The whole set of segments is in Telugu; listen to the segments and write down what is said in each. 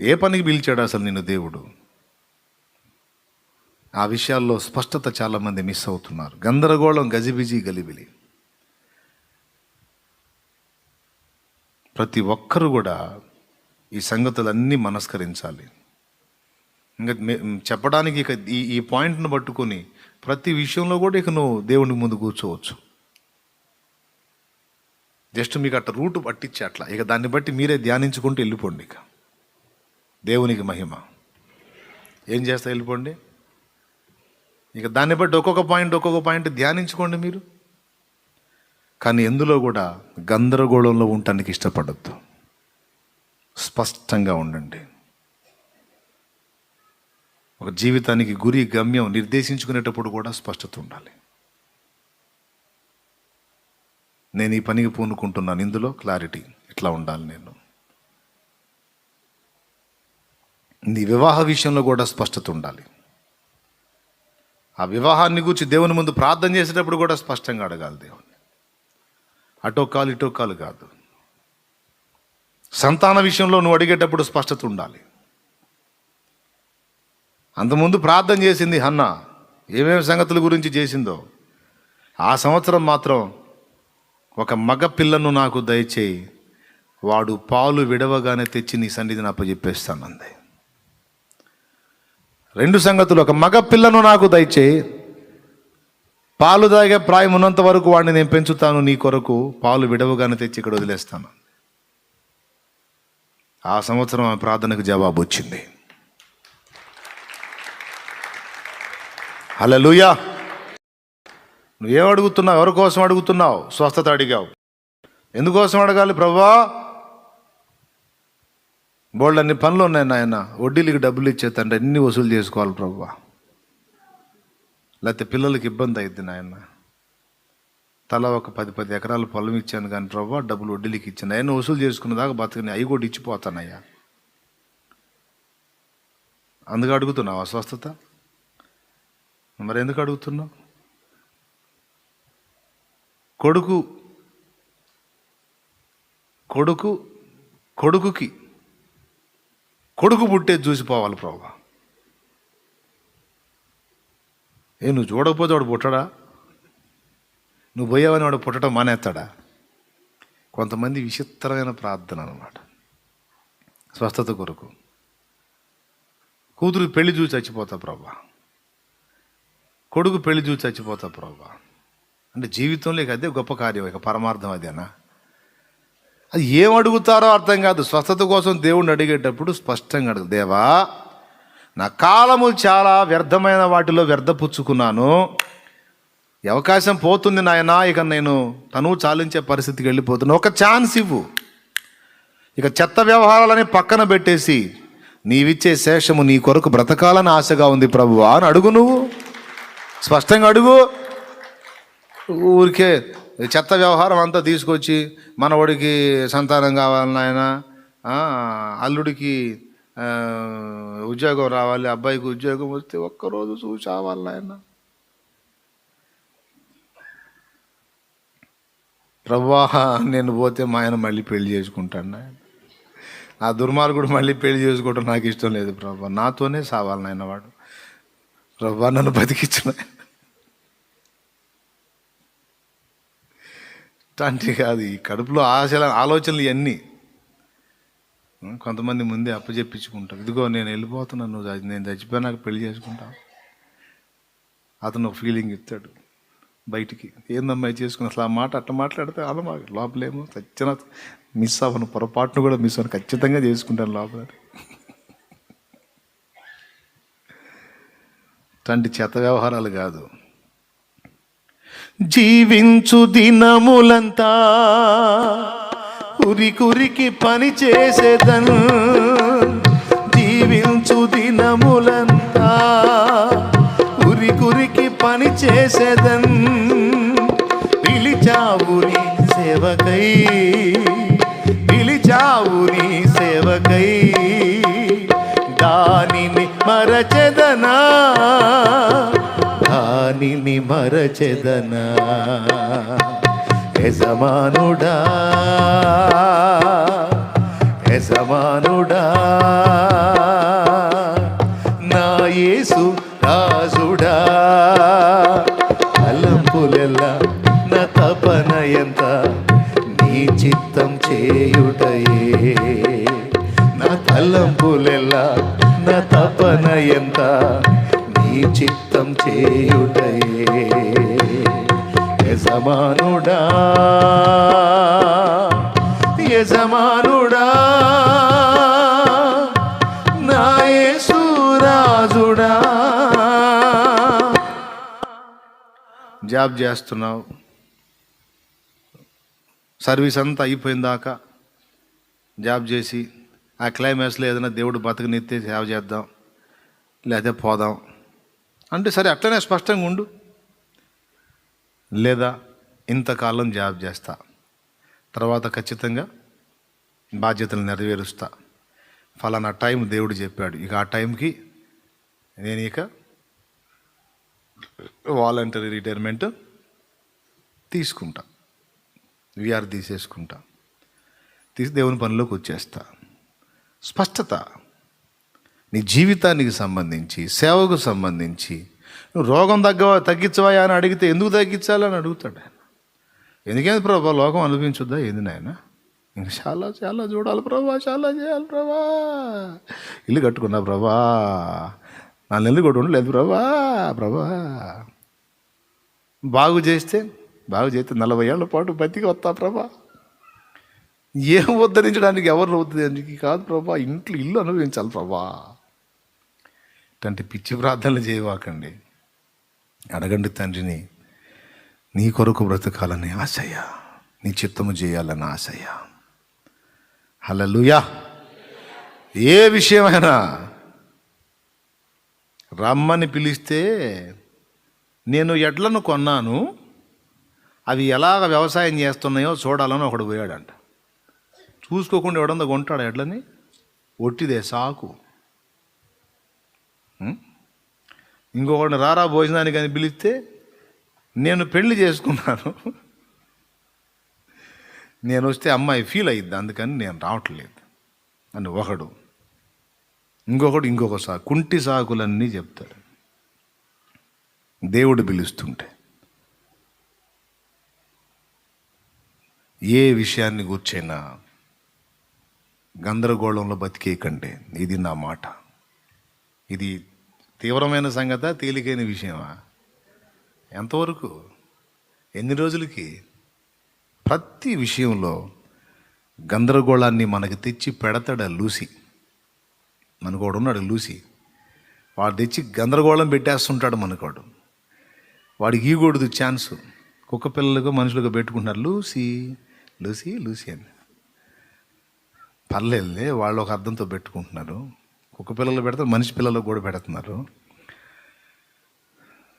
ఏ పనికి పిలిచాడు అసలు నిన్ను దేవుడు? ఆ విషయాల్లో స్పష్టత చాలామంది మిస్ అవుతున్నారు. గందరగోళం గజిబిజి గలిబిలి. ప్రతి ఒక్కరు కూడా ఈ సంగతులన్నీ మనస్కరించాలి. ఇంకా మే- చెప్పడానికి ఇక ఈ ఈ పాయింట్ను పట్టుకొని ప్రతి విషయంలో కూడా ఇక నువ్వు దేవుని ముందు కూర్చోవచ్చు. జస్ట్ మీకు అట్లా రూట్ పట్టించి అట్లా. ఇక దాన్ని బట్టి మీరే ధ్యానించుకుంటూ వెళ్ళిపోండి ఇక. దేవునికి మహిమ. ఏం చేస్తా వెళ్ళిపోండి? ఇక దాన్ని బట్టి ఒక్కొక్క పాయింట్ ఒక్కొక్క పాయింట్ ధ్యానించుకోండి మీరు. కానీ ఎందులో కూడా గందరగోళంలో ఉండటానికి ఇష్టపడద్దు. స్పష్టంగా ఉండండి. ఒక జీవితానికి గురి గమ్యం నిర్దేశించుకునేటప్పుడు కూడా స్పష్టత ఉండాలి. నేను ఈ పనికి పూనుకుంటున్నాను. ఇందులో క్లారిటీ ఇట్లా ఉండాలి నేను. నీ వివాహ విషయంలో కూడా స్పష్టత ఉండాలి. ఆ వివాహాన్ని గురించి దేవుని ముందు ప్రార్థన చేసేటప్పుడు కూడా స్పష్టంగా అడగాలి దేవుణ్ణి. అటో కాలు ఇటో కాలు కాదు. సంతాన విషయంలో నువ్వు అడిగేటప్పుడు స్పష్టత ఉండాలి. అంతకుముందు ప్రార్థన చేసింది హన్న. ఏమేమి సంగతుల గురించి చేసిందో. ఆ సంవత్సరం మాత్రం ఒక మగ పిల్లను నాకు దయచేయి. వాడు పాలు విడవగానే తెచ్చి నీ సన్నిధిని అప్పచెప్పేస్తానంది రెండు సంగతులు. ఒక మగ పిల్లను నాకు దయచేయి పాలు తాగే ప్రాయం ఉన్నంత వరకు వాడిని నేను పెంచుతాను నీ కొరకు పాలు విడవగానే తెచ్చి ఇక్కడ వదిలేస్తాను. ఆ సంవత్సరం ఆ ప్రార్థనకు జవాబు వచ్చింది. హల్లెలూయా. నువ్వేం అడుగుతున్నావు? ఎవరి కోసం అడుగుతున్నావు? స్వస్థత అడిగావు. ఎందుకోసం అడగాలి? ప్రభా బోల్డ్ అన్ని పనులు ఉన్నాయి నాయన. వడ్డీలకి డబ్బులు ఇచ్చే తండ్రి అన్ని వసూలు చేసుకోవాలి ప్రభు. లేకపోతే పిల్లలకి ఇబ్బంది అయింది నాయన. తల ఒక పది పది ఎకరాలు పొలం ఇచ్చాను కానీ ప్రభు డబ్బులు వడ్డీలకి ఇచ్చాను. ఆయన వసూలు చేసుకున్న దాకా బతకని అవి కూడా ఇచ్చిపోతానయ్యా. అందుకు అడుగుతున్నావు అస్వస్థత? మరి ఎందుకు అడుగుతున్నావు? కొడుకు కొడుకు కొడుకుకి కొడుకు పుట్టేది చూసిపోవాలి ప్రభా. ఏ నువ్వు చూడకపోతే వాడు పుట్టడా? నువ్వు పోయావని వాడు పుట్టడం మానేస్తాడా? కొంతమంది విచిత్రమైన ప్రార్థన అనమాట స్వస్థత కొరకు. కూతురు పెళ్ళి చూసి చచ్చిపోతా ప్రభా. కొడుకు పెళ్ళి చూసి చచ్చిపోతా ప్రభా. అంటే జీవితంలో ఇక అదే గొప్ప కార్యం ఇక పరమార్థం అదేనా? అది ఏం అడుగుతారో అర్థం కాదు. స్వస్థత కోసం దేవుణ్ణి అడిగేటప్పుడు స్పష్టంగా అడుగు దేవా నా కాలము చాలా వ్యర్థమైన వాటిలో వ్యర్థపుచ్చుకున్నాను. ఈ అవకాశం పోతుంది నాయనా ఇక నేను తను చాలించే పరిస్థితికి వెళ్ళిపోతున్నా. ఒక ఛాన్స్ ఇవ్వు. ఇక చెత్త వ్యవహారాలని పక్కన పెట్టేసి నీవిచ్చే శేషము నీ కొరకు బ్రతకాలని ఆశగా ఉంది ప్రభువా అని అడుగు నువ్వు. స్పష్టంగా అడుగు. ఊరికే చెత్త వ్యవహారం అంతా తీసుకొచ్చి మనవడికి సంతానం కావాలని ఆయన అల్లుడికి ఉద్యోగం రావాలి అబ్బాయికి ఉద్యోగం వస్తే ఒక్కరోజు చూసి రావాలి ఆయన ప్రవాహ నేను పోతే మా ఆయన మళ్ళీ పెళ్ళి చేసుకుంటాను నాయన. ఆ దుర్మార్గుడు మళ్ళీ పెళ్ళి చేసుకోవడం నాకు ఇష్టం లేదు ప్రభా. నాతోనే సావాలి నాయన వాడు. ప్రభా నన్ను బతికించిన అంటే కాదు ఈ కడుపులో ఆశల ఆలోచనలు ఇవన్నీ కొంతమంది ముందే అప్పచెప్పించుకుంటారు ఇదిగో నేను వెళ్ళిపోతున్నాను నువ్వు నేను చచ్చిపోయినాక పెళ్ళి చేసుకుంటావు. అతను ఒక ఫీలింగ్ ఇస్తాడు బయటికి. ఏందమ్మా చేసుకుని అసలు ఆ మాట అట్ట మాట్లాడితే అలా మాకు లోపలేమో చచ్చిన మిస్ అవ్వను పొరపాటును కూడా మిస్ అవ్వను ఖచ్చితంగా చేసుకుంటాను లోపల. ఇట్లాంటి చెత్త వ్యవహారాలు కాదు. జీవించు దినములంతా ఉరికురికి పని చేసేదను జీవించు దినములంతా ఉరికురికి పని చేసేదన్ పిలిచావు సేవకై. మరచెదనా యజమానుడా యజమానుడా నా యేసు రాజుడా అలంపులెల్లా నా తపన ఎంత? నీ చిత్తం చేయుటయే. నా తలంపులెల్లా నా తపన ఎంత? నీ చిత్తం చేయుటయే. యజమానుడా యజమానుడా నా యేసురాజుడా జాబ్ చేస్తున్నావు. సర్వీస్ అంతా అయిపోయిందాక జాబ్ చేసి ఆ క్లైమాక్స్లో ఏదైనా దేవుడు బతకనెత్తి సేవ చేద్దాం. లేదా పోదాం. అంటే సరే అట్లనే స్పష్టంగా ఉండు. లేదా ఇంతకాలం జాబ్ చేస్తా. తర్వాత ఖచ్చితంగా బాధ్యతలు నెరవేరుస్తా. ఫలానా టైం దేవుడు చెప్పాడు. ఇక ఆ టైంకి నేను ఇక వాలంటరీ రిటైర్మెంట్ తీసుకుంటా. విఆర్ తీసేసుకుంటా. తీసి దేవుని పనిలోకి వచ్చేస్తా. స్పష్టత నీ జీవితానికి సంబంధించి సేవకు సంబంధించి నువ్వు రోగం తగ్గ తగ్గించవా? అని అడిగితే ఎందుకు తగ్గించాలని అడుగుతాడు ఆయన. ఎందుకేంది ప్రభా లోకం అనిపించుద్దా? ఏంది నాయన? ఇంకా చాలా చాలా చూడాలి ప్రభా చాలా చేయాలి ప్రభా. ఇల్లు కట్టుకున్నా ప్రభా. నా నెల్లు కూడా ఉండలేదు ప్రభా ప్రభా. బాగు చేస్తే బాగు చేస్తే నలభై ఏళ్ళ పాటు బతికి వస్తా ప్రభా. ఏం ఉద్ధరించడానికి ఎవరు అవుతుంది కాదు ప్రభా ఇంట్లో ఇల్లు అనుభవించాలి ప్రభా. ఇట్లాంటి పిచ్చి ప్రార్థనలు చేయవాకండి. అడగండి తండ్రిని నీ కొరకు బ్రతకాలని ఆశయ నీ చిత్తము చేయాలని ఆశయ హలలుయా ఏ విషయమైనా రమ్మని పిలిస్తే నేను ఎడ్లను కొన్నాను అవి ఎలాగ వ్యవసాయం చేస్తున్నాయో చూడాలని ఒకడు పోయాడంట. చూసుకోకుండా ఎవడందో కొంటాడు ఎడ్లని? ఒట్టిదే సాకు. ఇంకొకడిని ఇంకొకటి రారా భోజనానికి అని పిలిస్తే నేను పెళ్ళి చేసుకున్నాను. నేను వస్తే అమ్మాయి ఫీల్ అయ్యిద్ది అందుకని నేను రావట్లేదు. అని ఒకడు ఇంకొకడు ఇంకొక సా కుంటి సాకులన్నీ చెప్తాడు. దేవుడు పిలుస్తుంటే. ఏ విషయాన్ని కూర్చైనా గందరగోళంలో బతికే కంటే ఇది నా మాట. ఇది తీవ్రమైన సంగత తేలికైన విషయమా? ఎంతవరకు? ఎన్ని రోజులకి? ప్రతి విషయంలో గందరగోళాన్ని మనకి తెచ్చి పెడతాడు లూసి. మనకోడు ఉన్నాడు లూసి. వాడు తెచ్చి గందరగోళం పెట్టేస్తుంటాడు మనకోడు వాడికి ఈగూడదు ఛాన్స్. కుక్క పిల్లలకు మనుషులకు పెట్టుకుంటున్నారు లూసి లూసి లూసి అని. పర్లేదులే వాళ్ళు ఒక అర్థంతో పెట్టుకుంటున్నారు. కుక్క పిల్లలు పెడతారు మనిషి పిల్లలు కూడా పెడుతున్నారు.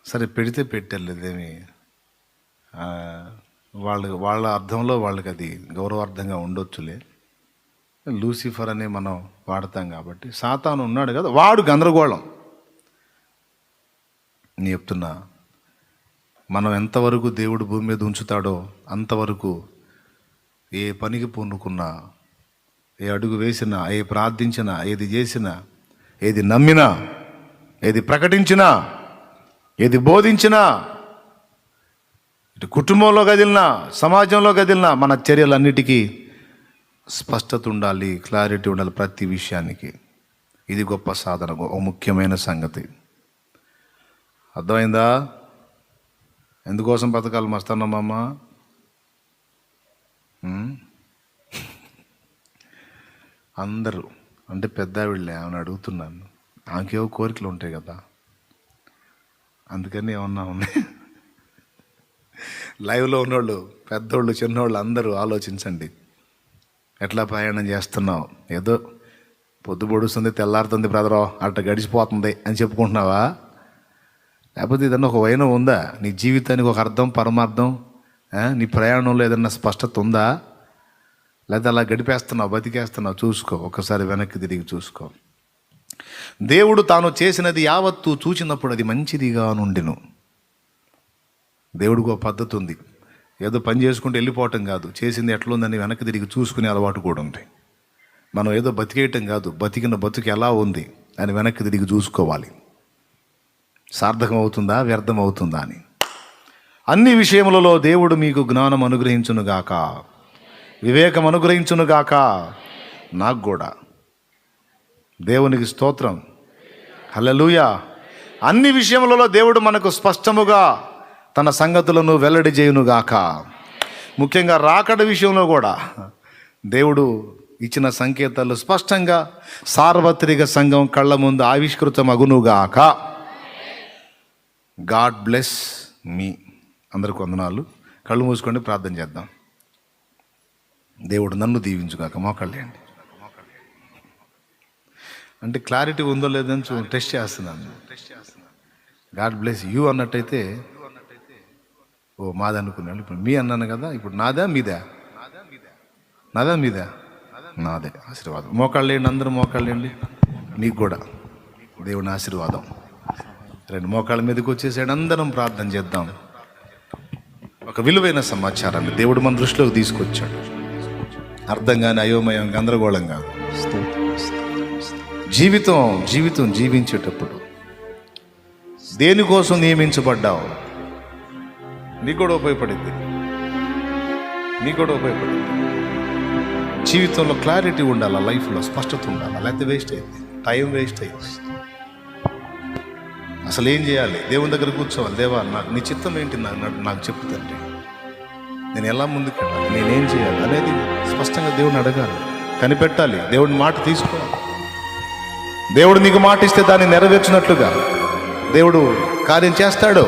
సరే పెడితే పెట్టలేదేమి? వాళ్ళ వాళ్ళ అర్థంలో వాళ్ళకి అది గౌరవార్థంగా ఉండొచ్చులే. లూసిఫర్ అని మనం వాడతాం కాబట్టి. సాతాను ఉన్నాడు కదా వాడు గందరగోళం. నేను చెప్తున్నా మనం ఎంతవరకు దేవుడు భూమి మీద ఉంచుతాడో అంతవరకు ఏ పనికి పూనుకున్నా ఏ అడుగు వేసినా ఏ ప్రార్థించినా ఏది చేసినా ఏది నమ్మినా ఏది ప్రకటించినా ఏది బోధించినా ఇటు కుటుంబంలో కదిలినా సమాజంలో కదిలినా మన చర్యలన్నిటికీ స్పష్టత ఉండాలి క్లారిటీ ఉండాలి ప్రతి విషయానికి. ఇది గొప్ప సాధన ఒక ముఖ్యమైన సంగతి. అర్థమైందా? ఎందుకోసం బతకాలి మస్తానమ్మమ్మ? అందరూ అంటే పెద్ద ఆవిడలే ఆమెను అడుగుతున్నాను. ఆమెకేవో కోరికలు ఉంటాయి కదా. అందుకని ఏమన్నా ఉన్నాయి లైవ్లో ఉన్నోళ్ళు పెద్దోళ్ళు చిన్నోళ్ళు అందరూ ఆలోచించండి. ఎట్లా ప్రయాణం చేస్తున్నావు? ఏదో పొద్దు పొడుస్తుంది తెల్లారుతుంది బ్రదరో అట్ట గడిచిపోతుంది అని చెప్పుకుంటున్నావా? లేకపోతే ఏదన్నా ఒక వైనం ఉందా? నీ జీవితానికి ఒక అర్థం పరమార్థం నీ ప్రయాణంలో ఏదన్నా స్పష్టత ఉందా? లేదా అలా గడిపేస్తున్నావు బతికేస్తున్నావు చూసుకో ఒకసారి వెనక్కి తిరిగి చూసుకో. దేవుడు తాను చేసినది యావత్తు చూచినప్పుడు అది మంచిదిగా నుండిను. దేవుడికి ఒక పద్ధతి ఉంది. ఏదో పని చేసుకుంటూ వెళ్ళిపోవటం కాదు. చేసింది ఎట్లుందని వెనక్కి తిరిగి చూసుకునే అలవాటు కూడా ఉంది. మనం ఏదో బతికేయటం కాదు. బతికిన బతుకు ఎలా ఉంది అని వెనక్కి తిరిగి చూసుకోవాలి. సార్థకం అవుతుందా? వ్యర్థం అవుతుందా అని. అన్ని విషయములలో దేవుడు మీకు జ్ఞానం అనుగ్రహించునుగాక. వివేకం అనుగ్రహించునుగాక నాకు కూడా. దేవునికి స్తోత్రం. హల్లెలూయ. అన్ని విషయములలో దేవుడు మనకు స్పష్టముగా తన సంగతులను వెల్లడి చేయునుగాక ముఖ్యంగా రాకడ విషయంలో కూడా దేవుడు ఇచ్చిన సంకేతాలు స్పష్టంగా సార్వత్రిక సంఘం కళ్ళ ముందు ఆవిష్కృతమగునుగాక గాడ్ బ్లెస్ మీ. అందరికి వందనాలు. కళ్ళు మూసుకొని ప్రార్థన చేద్దాం. దేవుడు నన్ను దీవించుగాక మోకళ్ళేండి అంటే క్లారిటీ ఉందో లేదని చూ టెస్ట్ చేస్తున్నాను గాడ్ బ్లెస్ యూ అన్నట్టయితే ఓ మాది అనుకున్నాను ఇప్పుడు మీ అన్నాను కదా ఇప్పుడు నాదా మీదా? నాదా మీదా? నాదే ఆశీర్వాదం. మోకాళ్ళేయండి అందరూ మోకాళ్ళేయండి మీకు కూడా. దేవుని ఆశీర్వాదం. రెండు మోకాళ్ళ మీదకి వచ్చేసాడు అందరం ప్రార్థన చేద్దాం. ఒక విలువైన సమాచారాన్ని దేవుడు మన దృష్టిలోకి తీసుకొచ్చాడు. అర్థం కాని అయోమయం గందరగోళంగా జీవితం జీవితం జీవించేటప్పుడు దేనికోసం నియమించబడ్డావు? నీకు కూడా ఉపయోగపడింది. నీకు కూడా ఉపయోగపడింది. జీవితంలో క్లారిటీ ఉండాలి? లైఫ్లో స్పష్టత ఉండాలి? లేకపోతే వేస్ట్ అయింది? టైం వేస్ట్ అయింది. అసలు ఏం చేయాలి? దేవుని దగ్గర కూర్చోవాలి. దేవా నాకు నీ చిత్తం ఏంటి? నాకు నాకు- నేను ఎలా ముందుకు వెళ్ళాలి? నేనేం చేయాలి అనేది స్పష్టంగా దేవుడిని అడగాలి. కనిపెట్టాలి. దేవుడిని మాట తీసుకోవాలి. దేవుడు నీకు మాట ఇస్తే దాన్ని నెరవేర్చినట్లుగా దేవుడు కార్యం చేస్తాడు.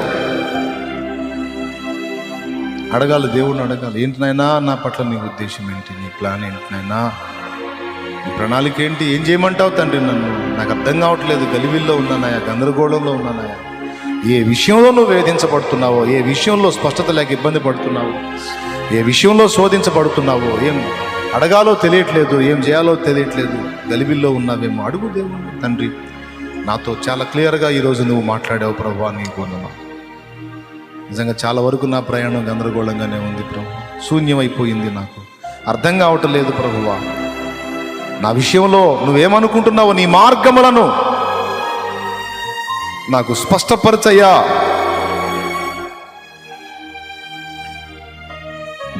అడగాలి దేవుడిని అడగాలి. ఏంటి నా పట్ల నీ ఉద్దేశం ఏంటి? నీ ప్లాన్ ఏంటి నీ ప్రణాళిక ఏంటి? ఏం చేయమంటావు తండ్రి నన్ను? నాకు అర్థం కావట్లేదు. గలివిల్లో ఉన్నానాయా గందరగోళంలో ఉన్నానాయా ఏ విషయంలో నువ్వు వేధించబడుతున్నావో ఏ విషయంలో స్పష్టత లేక ఇబ్బంది పడుతున్నావో ఏ విషయంలో శోధించబడుతున్నావో ఏం అడగాలో తెలియట్లేదు ఏం చేయాలో తెలియట్లేదు గలిబిల్లో ఉన్నావేమో అడుగు దేవుని తండ్రి. నాతో చాలా క్లియర్గా ఈరోజు నువ్వు మాట్లాడావు ప్రభు నీకు వందనాలు. నిజంగా చాలా వరకు నా ప్రయాణం గందరగోళంగానే ఉంది ప్రభు. శూన్యమైపోయింది నాకు. అర్థం కావటం లేదు ప్రభువా నా విషయంలో నువ్వేమనుకుంటున్నావు నీ మార్గములను నాకు స్పష్టపరచయ్యా.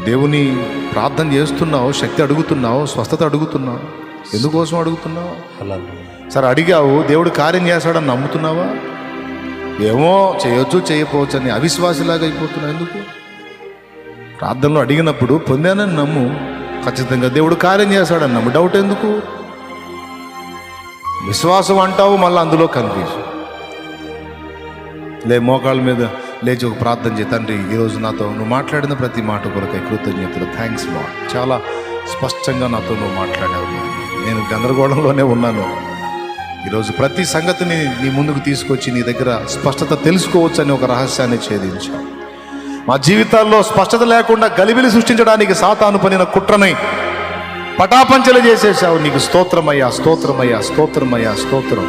దేవుని ప్రార్థన చేస్తున్నావు శక్తి అడుగుతున్నావు స్వస్థత అడుగుతున్నావు. ఎందుకోసం అడుగుతున్నావు? సరే అడిగావు దేవుడు కార్యం చేస్తాడని నమ్ముతున్నావా? ఏమో చేయొచ్చు చేయకపోవచ్చు అని అవిశ్వాసిలాగా అయిపోతున్నావు ఎందుకు? ప్రార్థనలో అడిగినప్పుడు పొందానని నమ్ము. ఖచ్చితంగా దేవుడు కార్యం చేస్తాడని నమ్ము. డౌట్ ఎందుకు? విశ్వాసం అంటావు మళ్ళీ అందులో కన్ఫ్యూజన్. లే మోకాళ్ళ మీద లేచి ఒక ప్రార్థన చేయి. తండ్రి ఈరోజు నాతో నువ్వు మాట్లాడిన ప్రతి మాట కొరకై కృతజ్ఞతలు. థ్యాంక్స్ మా చాలా స్పష్టంగా నాతో నువ్వు మాట్లాడావు నేను గందరగోళంలోనే ఉన్నాను. ఈరోజు ప్రతి సంగతిని నీ ముందుకు తీసుకొచ్చి నీ దగ్గర స్పష్టత తెలుసుకోవచ్చు అని ఒక రహస్యాన్ని ఛేదించావు. మా జీవితాల్లో స్పష్టత లేకుండా గలిబిలి సృష్టించడానికి సాతాను పనిన కుట్రని పటాపంచలు చేసేసావు నీకు స్తోత్రమయ్యా స్తోత్రమయ్యా స్తోత్రమయ్యా స్తోత్రం.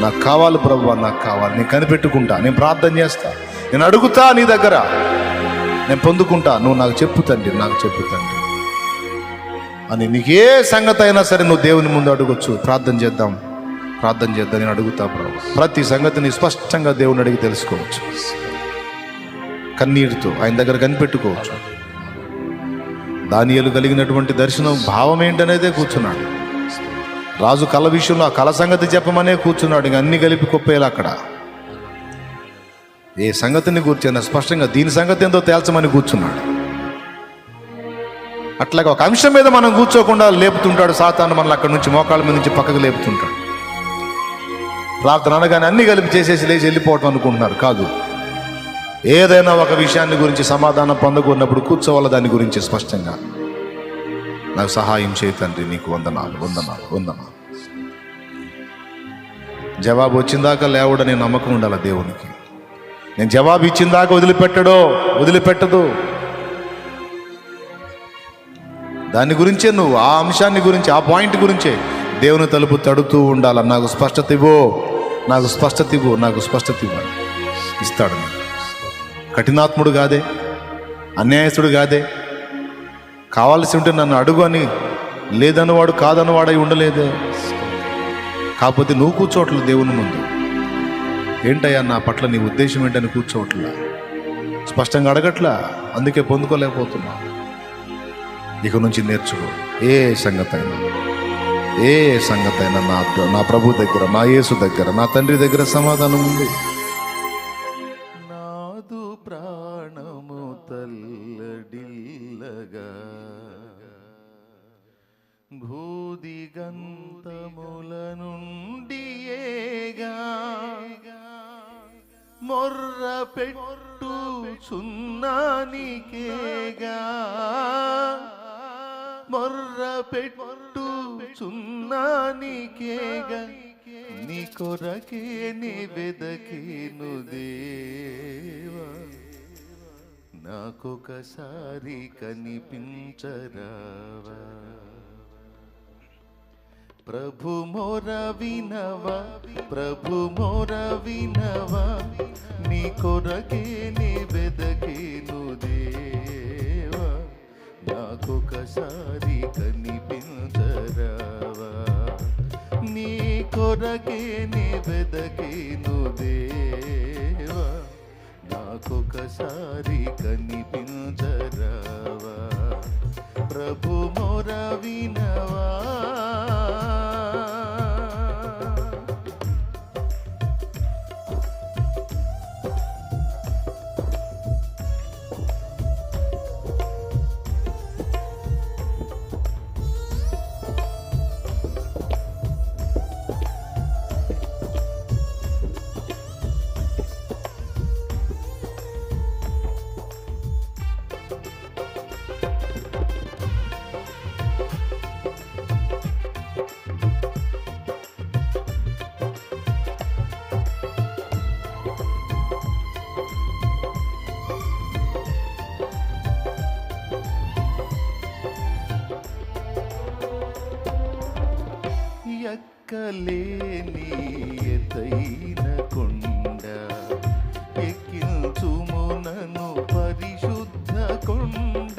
నాకు కావాలి ప్రభు నాకు కావాలి. నేను కనిపెట్టుకుంటా నేను ప్రార్థన చేస్తా. నేను అడుగుతా నీ దగ్గర. నేను పొందుకుంటా. నువ్వు నాకు చెప్పు తండ్రి నాకు చెప్పు తండ్రి. అని నీకు ఏ సంగతి అయినా సరే నువ్వు దేవుని ముందు అడగొచ్చు. ప్రార్థన చేద్దాం. ప్రార్థన చేద్దాం నేను అడుగుతా ప్రభు. ప్రతి సంగతిని స్పష్టంగా దేవుని అడిగి తెలుసుకోవచ్చు. కన్నీటితో ఆయన దగ్గర కనిపెట్టుకోవచ్చు. దానియలు కలిగినటువంటి దర్శనం భావం ఏంటనేదే కూర్చున్నాడు. రాజు కళ విషయంలో ఆ కళ సంగతి చెప్పమనే కూర్చున్నాడు. ఇంక అన్ని కలిపి కుప్పేయాలి అక్కడ. ఏ సంగతిని కూర్చున్నా స్పష్టంగా దీని సంగతి ఏందో తేల్చమని కూర్చున్నాడు. అట్లాగే ఒక అంశం మీద మనం కూర్చోకుండా లేపుతుంటాడు. సాతాను మనల్ని అక్కడి నుంచి మోకాళ్ళ మీద నుంచి పక్కకు లేపుతుంటాడు. ప్రార్థన అనగానే అన్ని కలిపి చేసేసి లేచి వెళ్ళిపోవటం అనుకుంటున్నారు. కాదు. ఏదైనా ఒక విషయాన్ని గురించి సమాధానం పొందకున్నప్పుడు కూర్చోవాలి దాని గురించి స్పష్టంగా? నాకు సహాయం చేయ తండ్రి. నీకు వందనాలు వందనాలు వందనాలు. జవాబు వచ్చిందాకా లేవడనే నమ్మకం ఉండాలి దేవునికి. నేను జవాబు ఇచ్చిందాక వదిలిపెట్టడో వదిలిపెట్టదు. దాని గురించే నువ్వు ఆ అంశాన్ని గురించి ఆ పాయింట్ గురించే దేవుని తలుపు తడుతూ ఉండాలి. నాకు స్పష్టత ఇవ్వు నాకు స్పష్టత ఇవ్వు నాకు స్పష్టత ఇవ్వ ఇస్తాడు కఠినాత్ముడు కాదే అన్యాయస్తుడు కాదే. కావాల్సి ఉంటే నన్ను అడుగు అని లేదన్నవాడు కాదన్నవాడై ఉండలేదే. కాకపోతే నువ్వు కూర్చోవట్లేదు దేవుని ముందు. ఏంటయ్యా నా పట్ల నీ ఉద్దేశం ఏంటని కూర్చోవట్లా? స్పష్టంగా అడగట్లా? అందుకే పొందుకోలేకపోతున్నా ఇక నుంచి నేర్చుకో. ఏ సంగతైనా. ఏ సంగతైనా నా నా ప్రభు దగ్గర నా యేసు దగ్గర నా తండ్రి దగ్గర సమాధానం ఉంది. నాదు ప్రాణము తల్లడిల్లగా. భూదిగంతముల చున్నానికేగా మొర్ర పెట్టు చున్నానికేగా నీ కొరకే నీ వెదకేను దేవా నాకొకసారి కనిపించరావా? ప్రభు మోర వినవ ప్రభు మోర వినవ నీ కొరకే నీ వెదకేను దేవా నాకొకసారి కనిపించరావా నీ కొరకే నీ వెదకేను దేవా నాకొకసారి కనిపించరావా ప్రభు మోర వినవా ఎక్కలేని ఎత్తైన కొండ ఎక్కించుమునను పరిశుద్ధ కొండ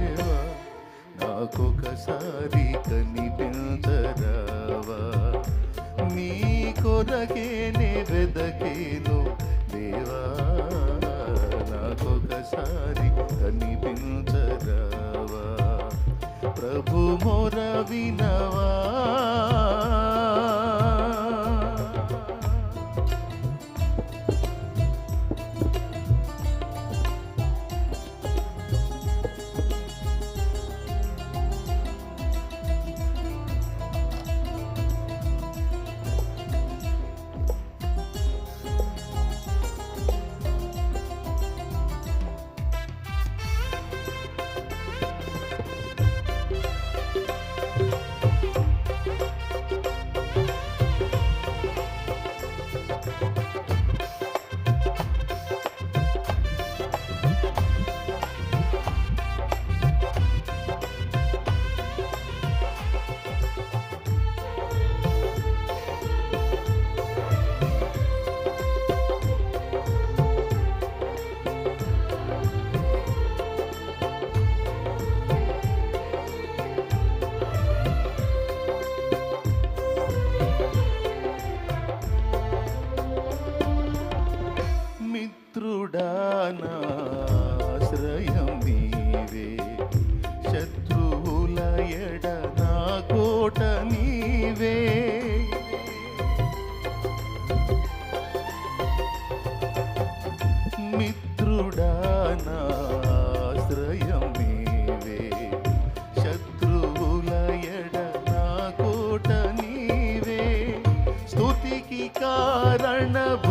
నాకొకసారి కనిపించరావా? నీ కొరకే నీ వెదకేను దేవా? నాకొకసారి కనిపించరావా? ప్రభు మొర వినవా దేవుడా నా ఆశ్రయమేవే శత్రువుల ఎడ నా కోట నీవే. స్తుతికి కారణభూ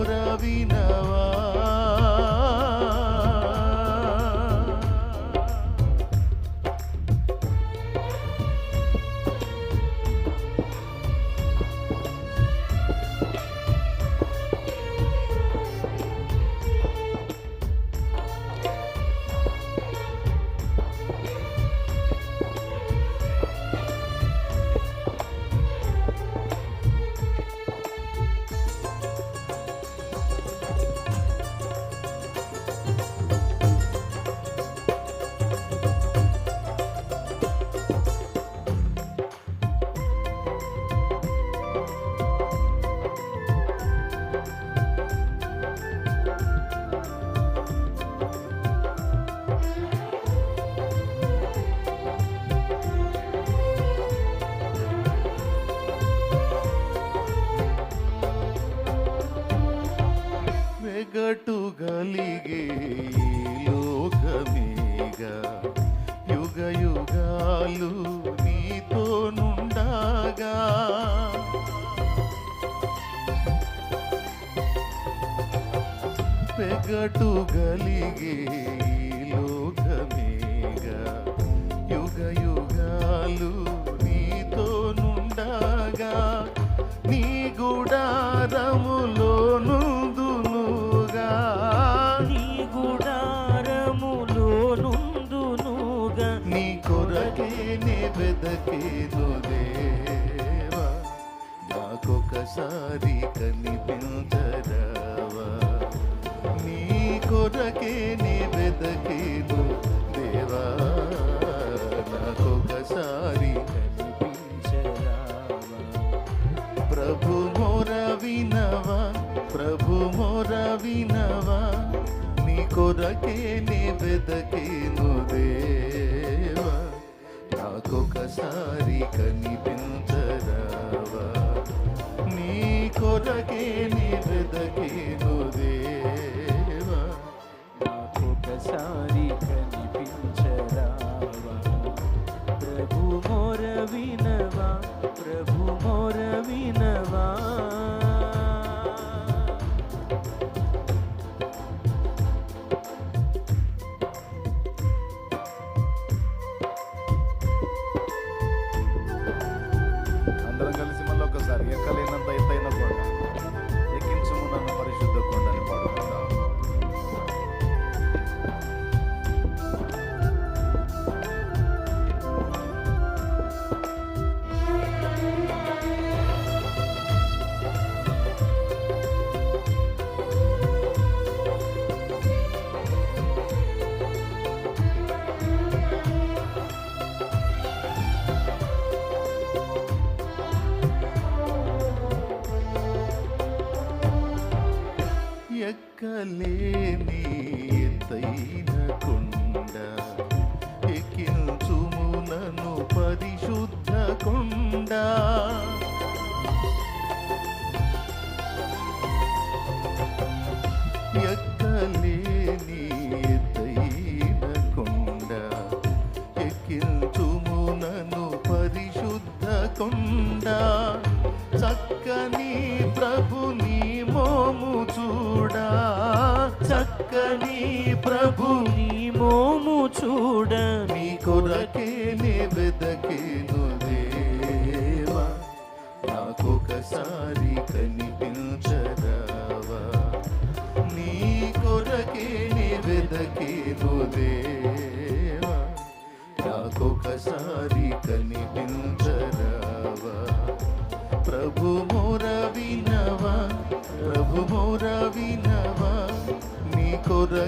మొరవినవా கொண்டா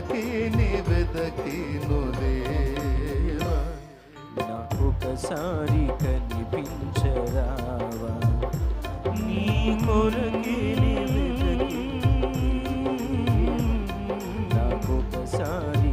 కొరకే నే వెదకేను దేవా నాకొకసారి కనిపించరావా? నీ కొరకే నే వెదకి నాకొకసారి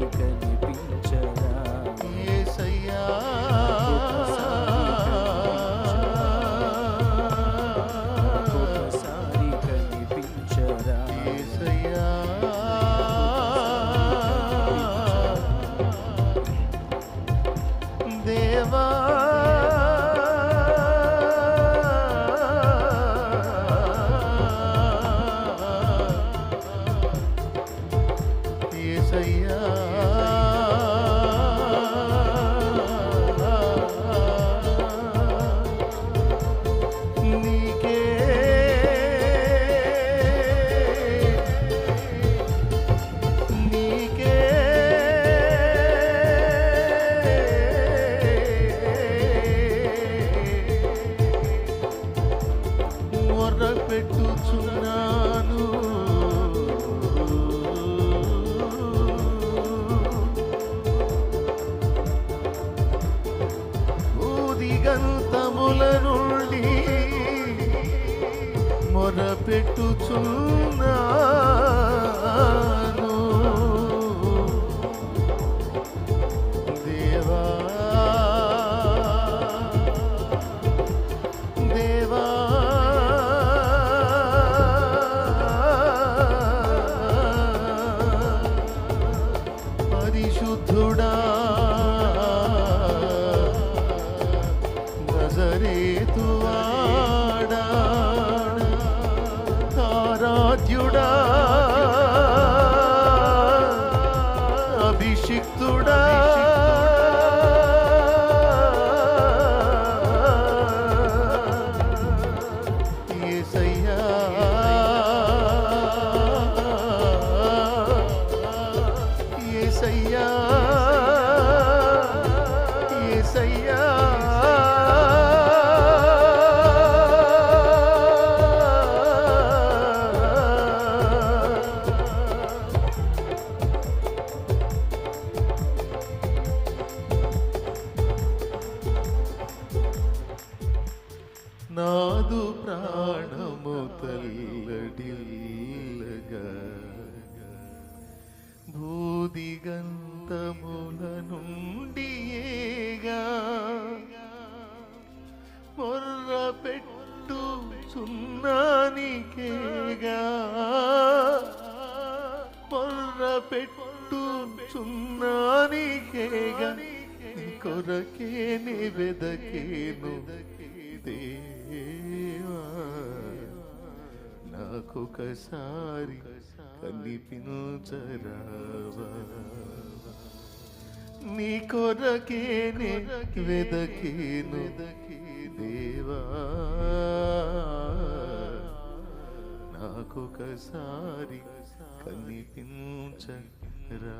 దిగంతముల నుండి మొర్ర పెట్టు సున్నానికేగా మొర్ర పెట్టు సున్నానికేగా కొరకే నివెదకేను. దేవా నాకొకసారి కనిపించరావా? నీ కొరకే వెదకేను దేవా? నాకొకసారి కనిపించరా